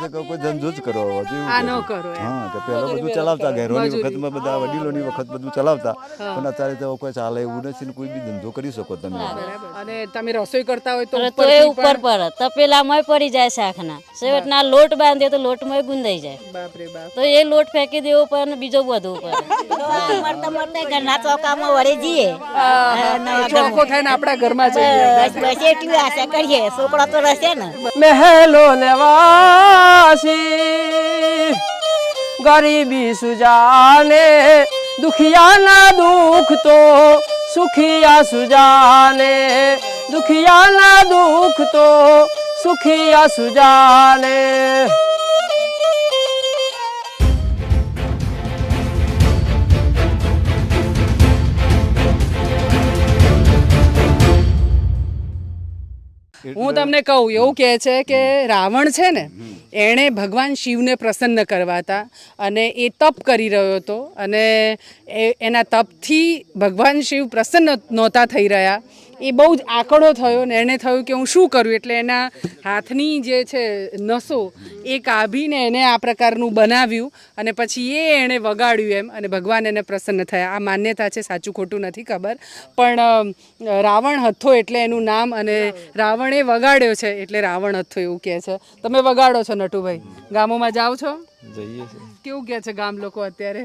પછી કોઈ ધંધો જ કરો આ ન કરો હા કે પહેલા બધું ચલાવતા ઘેરોની વખતમાં બધા વડીલોની વખત બધું ચલાવતા. પણ અત્યારે તો કોઈ ચાલે એવું નથી ને કોઈ બી ધંધો કરી શકો તમે. અને તમે રસોઈ કરતા હોય તો તો એ ઉપર પર. તપેલામાં પડી જાય શાકના. સેવટના લોટ બાંધે તો લોટમાં ગુંદાઈ જાય. બાપ રે બાપ. તો એ લોટ ફેંકી દેવો પડે ને બીજો બધો ઘરના ચોકામાં વળે જઈએ ચોખ્ખો થાય આપણા ઘરમાં જઈએ બસ બસ એટલી આશા કરીએ. છોકરા તો રહેશે ને. મહેલો નેવાસી ગરીબી સુજાને દુખિયાના દુઃખ તો સુખિયા સુજાને. દુખિયાના દુઃખ તો સુખિયા સુજાને. હું તમને કહું એવું કહે છે કે રાવણ છે ને એણે ભગવાન શિવને પ્રસન્ન કરવા હતા અને એ તપ કરી રહ્યો હતો અને એના તપથી ભગવાન શિવ પ્રસન્ન નહોતા થઈ રહ્યા. એ બહુ જ આકડો થયો ને એને થયું કે હું શું કરું? એટલે એના હાથની જે છે નસો, એ કાઢીને એને આ પ્રકારનું બનાવ્યું અને પછી એ એણે વગાડ્યું એમ અને ભગવાન એને પ્રસન્ન થયા. આ માન્યતા છે, સાચું ખોટું નથી ખબર. પણ રાવણ હથ્થો એટલે એનું નામ અને રાવણે વગાડ્યો છે એટલે રાવણ હથ્થો એવું કહે છે. તમે વગાડો છો નટુભાઈ. ગામોમાં જાઓ છો? જઈએ છે કેવું કે છે ગામ લોકો અત્યારે?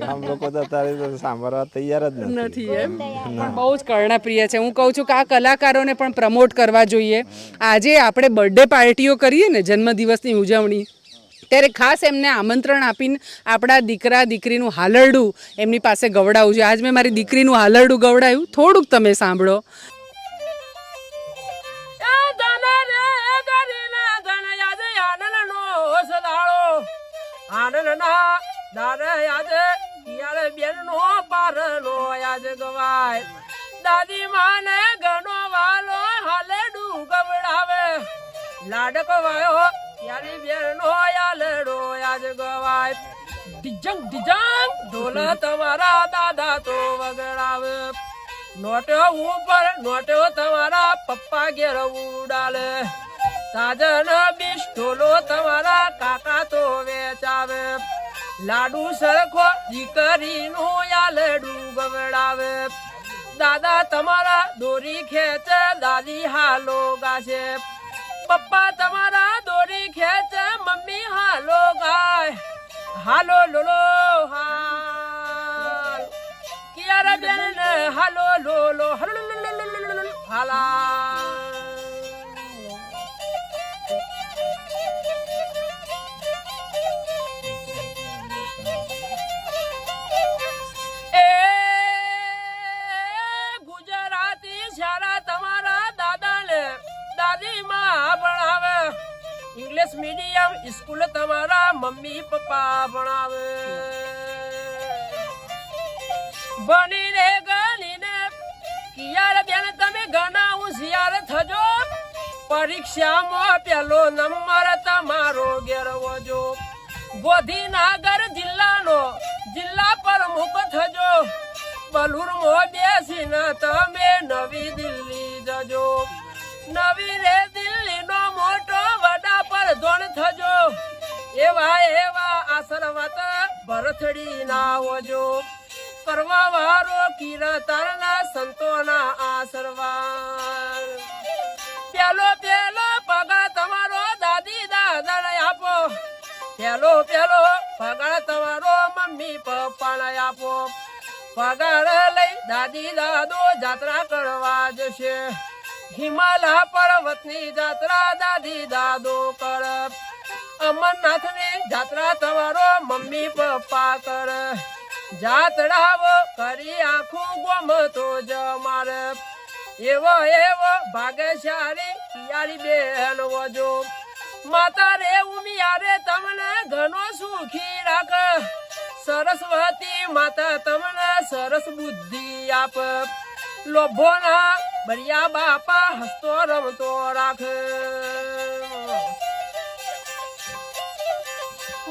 ગામ લોકો તો અત્યારે તો સાંભળવા તૈયાર જ નથી. એમ? પણ બહુ જ કર્ણપ્રિય છે. હું કહું છું કે આ કલાકારોને પણ પ્રમોટ કરવા જોઈએ. આજે આપણે બર્થડે પાર્ટીઓ કરીએ ને જન્મદિવસની ઉજવણી ત્યારે ખાસ એમને આમંત્રણ આપીને આપણા દીકરા દીકરીનું હાલરડું એમની પાસે ગવડાવવું જોઈએ. આજ મેં મારી દીકરીનું હાલરડું ગવડાવ્યું થોડુંક તમે સાંભળો. આનંદના દાદા યાદ યાર બેન નો પાર નો યાદ ગવાય. દાદી માને ગણો વાલો હાલે ડુ ગવડાવે વાયો યારી બેન નો યાલડો યાદ ગવાય. ડિજંગ ડિજંગ ઢોલ તમારા દાદા તો વગડાવે. નોટો ઉપર નોટો તમારા પપ્પા ઘેર ઉડાલે. સાજન બીસ ઢોલો તમારા કાકા તો વેચાવે. લાડુ સરખો દીકરીનું યાલડુ ગવડાવે. દાદા તમારા દોરી ખેંચે, દાદી હાલો ગાશે. પપ્પા તમારા દોરી ખેંચે, મમ્મી હાલો ગાય. હાલો લોલો, હાલ. કિયારા બેન હાલો લોલો, હાલો હાલા. ઇંગ્લિશ મીડિયમ સ્કૂલ તમારા મમ્મી, પપ્પા ભણાવે. ભણીને, ગણીને, કિયાર બેન, તમે ઘણા હોશિયાર થજો. પરીક્ષામાં પેલો નંબર તમારો ગેરવજો. ગોધીનગર જિલ્લાનો જિલ્લા પ્રમુખ થજો. બલુરમાં બેસીને તમે નવી દિલ્હી જજો. નવી રે ભરથડી ના હોજો કરવા વાળો કીર્તનના સંતોના આશીર્વાદ. પેલો પેલો પગાર તમારો દાદી દાદાને આપો. પેલો પેલો પગાર તમારો મમ્મી પપ્પાને આપો. પગાર લઈ દાદી દાદો જાત્રા કરવા જશે. હિમાલય પર્વતની જાત્રા દાદી દાદો કર અમરનાથની જાત્રા તમારો મમ્મી પપ્પા કર. જાત્રાઓ કરી આખું ગમતો તો માર. એવો એવો ભાગ્યશાળી પિયારી બેન વજો. માતા રે ઉમિયારે તમને ઘણો સુખી રાખ. સરસ્વતી માતા તમને સરસ બુદ્ધિ આપ. લોભોના બરિયા બાપા હસતો રમતો રાખ.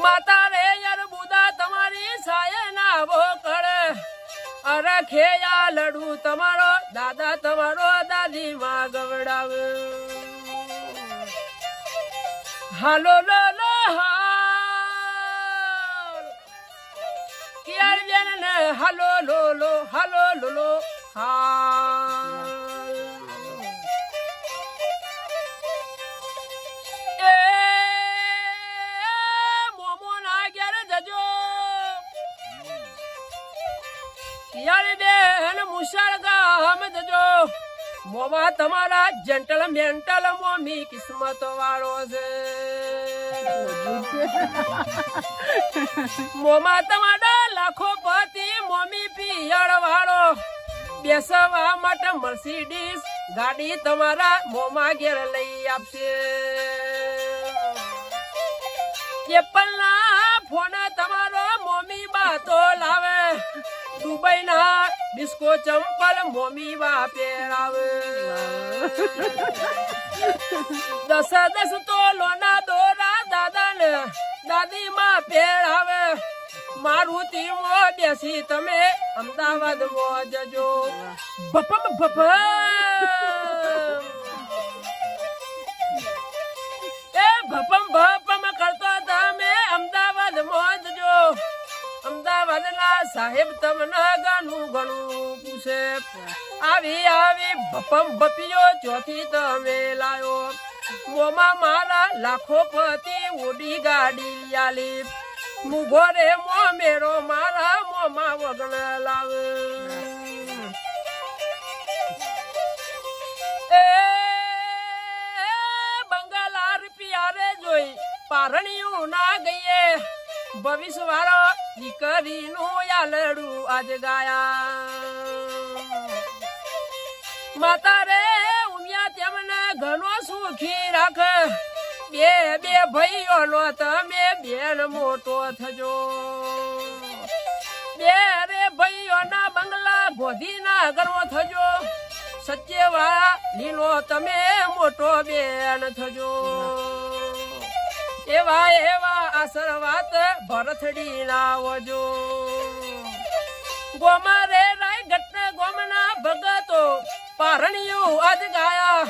માતા રે યાર બુદા તમારી સાય ના ભોકળે અરે ખેયા લડુ તમારો દાદા તમારો દાદી માં ગવડાવ. હાલો, લો લો, હાલ. હાલો, લો લો, હાલો, લો લો હા મોમાં તમારા જેન્ટલ મેન્ટલ મોમી કિસ્મત વાળો છે. મોમાં તમારા લાખો પતિ મોમી પિયળ વાળો. બેસવા માટે મર્સિડીસ ગાડી તમારા મોમાં ઘેર લઈ આપશે. એપલના ફોન તમારો મોમી બાતો લાવે. દુબઈ ના ડિસ્કો ચંપલ મોમી વા પહેરાવ. દસ દસ તો લોના દોરા દાદા ને દાદી માં પહેરાવે. મારું તીમો બેસી તમે અમદાવાદ મો જજો. બપમ બપ સાહેબ, તમને ઘણું ઘણું પૂછે. આવી આવી, ભપમ બપિયો ચોથી તમે લાયો. મોમાં મારા લાખો પતિ ઉડી ગાડી આલી મુગો રે મો મેરો, મારા મોમાં વગણ લાવે. બંગાલા રૂપિયા રે જોઈ પારણિયું ના ગઈએ. ભવિષ્ય વાળો દીકરીનું યાલડું આજ ગાયા. માતા રે ઉમિયા તેમને ઘણો સુખી રાખ. બે બે ભાઈઓનો તમે બેન મોટો થજો. બે રે ભાઈઓના બંગલા ગોધીના ગર્વ થજો. સત્યવા લીલો, તમે મોટો બેન થજો. એવા એવા આશીર્વાદ ભરથડી લાવજો. ગોમા રાય ગટના ગોમના ભગતો, પારણિયું આજ ગાયા.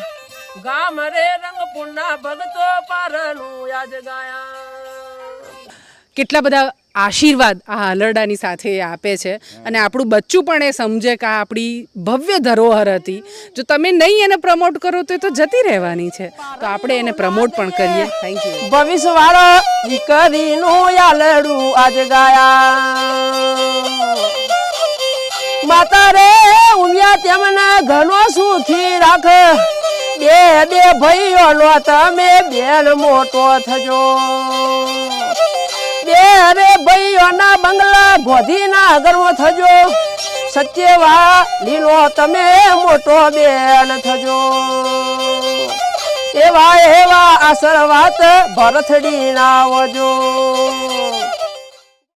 ગામ રે રંગપુરના ભગતો, પારણું આજ ગાયા. કેટલા બધા આશીર્વાદ આ હાલરડાની સાથે એ આપે છે. અને આપણું બચ્ચું પણ એ સમજે કે આ આપણી ભવ્ય ધરોહર હતી. જો તમે નહીં એને પ્રમોટ કરો તો એ તો જતી રહેવાની છે. તો આપણે એને પ્રમોટ પણ કરીએ. થેન્ક યુ ભવિષ્ય વાળો દીકરીનું યાલડું આજ ગાયા. માતા રે ઉમિયા તેમના ઘણો સુખી રાખ. બે બે ભાઈઓનો તમે બેન મોટો થજો. બે રે ભાઈઓના બંગલા ગોધીના ગર્વ થજો. સત્યવા, લીલો, તમે મોટો બેન થજો. એવા એવા આશીર્વાદ ભરથડી લાવજો